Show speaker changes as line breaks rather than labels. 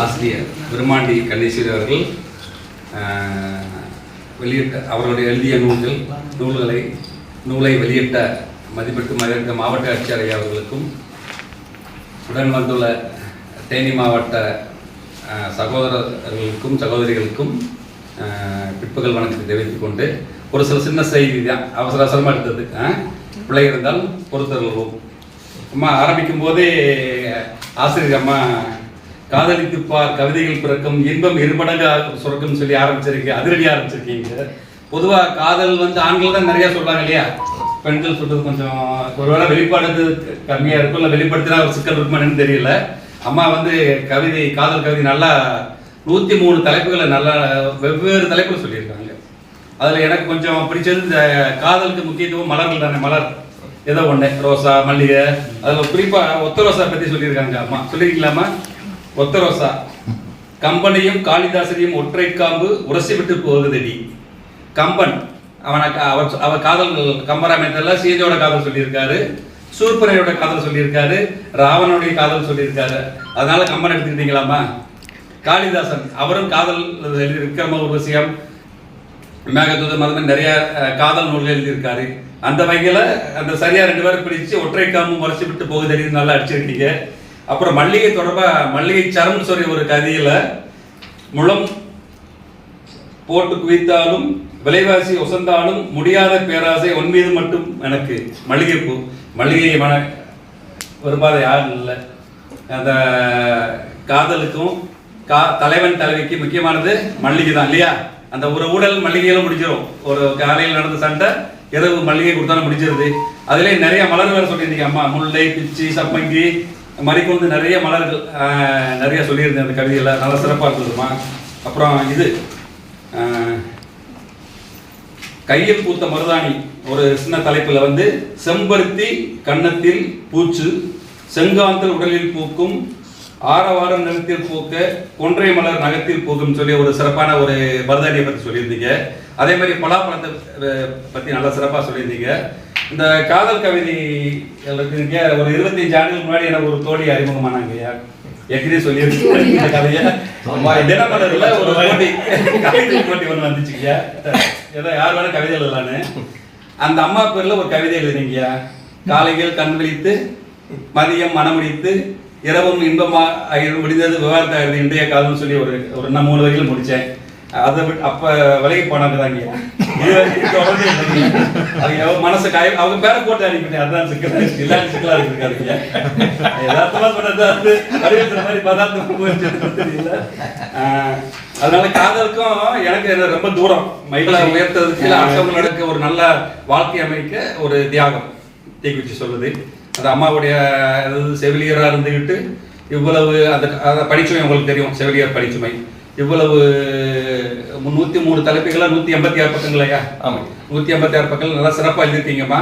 ஆசிரியர் விருமாண்டி கணேஸ்வரி அவர்கள் வெளியிட்ட அவர்களுடைய எழுதிய நூல்கள் நூல்களை நூலை வெளியிட்ட மதிப்பிட்டு மதிப்பிட்ட மாவட்ட ஆட்சியர் அவர்களுக்கும் உடன் வந்துள்ள தேனி மாவட்ட சகோதரர்களுக்கும் சகோதரிகளுக்கும் பிற்பகல் வணக்கத்தை தெரிவித்துக் கொண்டு ஒரு சில சின்ன செய்தி தான். அவசர அவசரமாக எடுத்தது பிள்ளை இருந்தால் பொறுத்தருள்வோம். அம்மா ஆரம்பிக்கும் போதே ஆசிரியர் அம்மா காதலித்து பார் கவிதைகள் பிறக்கும் இன்பம் இருமடங்காக சுரக்கும் சொல்லி ஆரம்பிச்சிருக்கீங்க அதிரடி ஆரம்பிச்சிருக்கீங்க. பொதுவாக காதல் வந்து ஆண்கள் தான் நிறைய சொல்றாங்க இல்லையா? பெண்கள் சொல்றது கொஞ்சம் ஒருவேளை வெளிப்பாடு கம்மியா இருக்கும் இல்லை வெளிப்படுத்தினா ஒரு சிக்கல் இருக்குமான்னு தெரியல. அம்மா வந்து கவிதை காதல் கவிதை நல்லா நூற்றி மூணு தலைப்புகளை நல்லா வெவ்வேறு தலைப்புகள் சொல்லியிருக்காங்க. அதில் எனக்கு கொஞ்சம் பிடிச்சது இந்த காதலுக்கு முக்கியத்துவம் மலர்கள் தானே மலர். ஏதோ ஒன்று ரோசா மல்லிகை அதில் குறிப்பாக ஒத்த ரோசா பற்றி சொல்லியிருக்காங்க அம்மா. சொல்லிருக்கலாமா ஒத்தரோசா கம்பனையும் காளிதாசனையும் ஒற்றை காம்பு உரசி விட்டு போகுதடி. கம்பன் அவனை அவர் அவர் காதல் கம்பராமயத்தெல்லாம் சீதையோட காதல் சொல்லியிருக்காரு சூர்பனையோட காதல் சொல்லியிருக்காரு ராவனுடைய காதல் சொல்லியிருக்காரு. அதனால கம்பன் எடுத்துக்கிட்டீங்களாமா காளிதாசன் அவரும் காதல் விக்ரம உருவசியம் மேகதூதம் அது மாதிரி நிறைய காதல் நூல்கள் எழுதியிருக்காரு. அந்த வகையில் அந்த சரியாக ரெண்டு பேரும் பிடிச்சு ஒற்றை காம்பு உரைச்சி விட்டு போகுது நல்லா அடிச்சிருக்கீங்க. அப்புறம் மல்லிகை தொடர்பாக மல்லிகை சரம்னு சொல்லி ஒரு கதையில முழம் போட்டு குவித்தாலும் விலைவாசி ஒசந்தாலும் முடியாத பேராசை உன் மீது மட்டும் எனக்கு. மல்லிகைப்பூ மல்லிகை மன விரும்பாத யாரும் இல்லை. அந்த காதலுக்கும் கா தலைவன் தலைவிக்கு முக்கியமானது மல்லிகை தான் இல்லையா? அந்த ஒரு ஊழல் மல்லிகையில முடிஞ்சிடும் ஒரு காலையில் நடந்த சண்டை இரவு மல்லிகை கொடுத்தாலும் முடிஞ்சிருது. அதுலேயே நிறைய மலர் வேறு சொல்லியிருந்தீங்க அம்மா முல்லை பிச்சி சப்பங்கி மறிக்கொண்டு நிறைய மலர்கள் நிறைய சொல்லியிருந்தேன் அந்த கவிதையில். நல்லா சிறப்பாக இருந்ததுமா. அப்புறம் இது கையில் பூத்த மருதாணி. ஒரு சின்ன தலைப்பில் வந்து செம்பருத்தி கன்னத்தில் பூச்சு செங்காந்தல் உடலில் பூக்கும் ஆரவாரம் நிலத்தில் பூக்க கொன்றை மலர் நகத்தில் பூக்கும் சொல்லி ஒரு சிறப்பான ஒரு மருதாணியை பற்றி சொல்லியிருந்தீங்க. அதே மாதிரி பலாப்பழத்தை பற்றி நல்லா சிறப்பாக சொல்லியிருந்தீங்க. இந்த காதல் கவிதை ஒரு இருபத்தஞ்சு ஆண்டுகளுக்கு முன்னாடி எனக்கு ஒரு தோழி அறிமுகமானாங்க. ஐயா ஏற்கனவே சொல்லியிருக்கேன். இந்த கதையை. தினமலர்ல ஒரு போட்டி கவிதை போட்டி ஒன்று வந்துச்சுங்கய்யா ஏதோ யார் வேணா கவிதை எழுதலான்னு. அந்த அம்மா பேர்ல ஒரு கவிதை எழுதுனீங்கய்யா காலையில் கண் விழித்து மதியம் மனமுடித்து இரவும் இன்பமா ஆகி முடிந்தது விவாதத்தை இன்றைய காலம்னு சொல்லி ஒரு ஒரு நான் மூணு வரையில் முடிச்சேன் அதை விட்டு அப்ப விலைக்கு போனாங்க தாங்க மனசு காய அவங்க பேரை போட்டு அனுப்பிட்டேன் அதான் சிக்கலா இருக்கு இல்லாத சிக்கலா இருக்காருங்க யதார்த்தமா சொன்னது வந்து அறிவிக்கிற மாதிரி பதார்த்தமா போயிடுச்சு தெரியல ஆஹ், அதனால காதலுக்கும் எனக்கு இது ரொம்ப தூரம் மயிலா உயர்த்ததுக்கு இல்ல நடக்க ஒரு நல்ல வாழ்க்கை அமைக்க ஒரு தியாகம் தீக்குச்சி சொல்லுது அது அம்மாவுடைய அதாவது செவிலியரா இருந்துகிட்டு இவ்வளவு அந்த அந்த படிச்சுமை உங்களுக்கு தெரியும் செவிலியர் படிச்சுமை. இவ்வளவு நூத்தி மூணு தலைப்புகளா நூத்தி எண்பத்தி ஆறு பக்கங்களையா
ஆமாம்
நூத்தி எண்பத்தி ஆறு பக்கங்கள் நல்லா சிறப்பா எழுதிருக்கீங்கம்மா.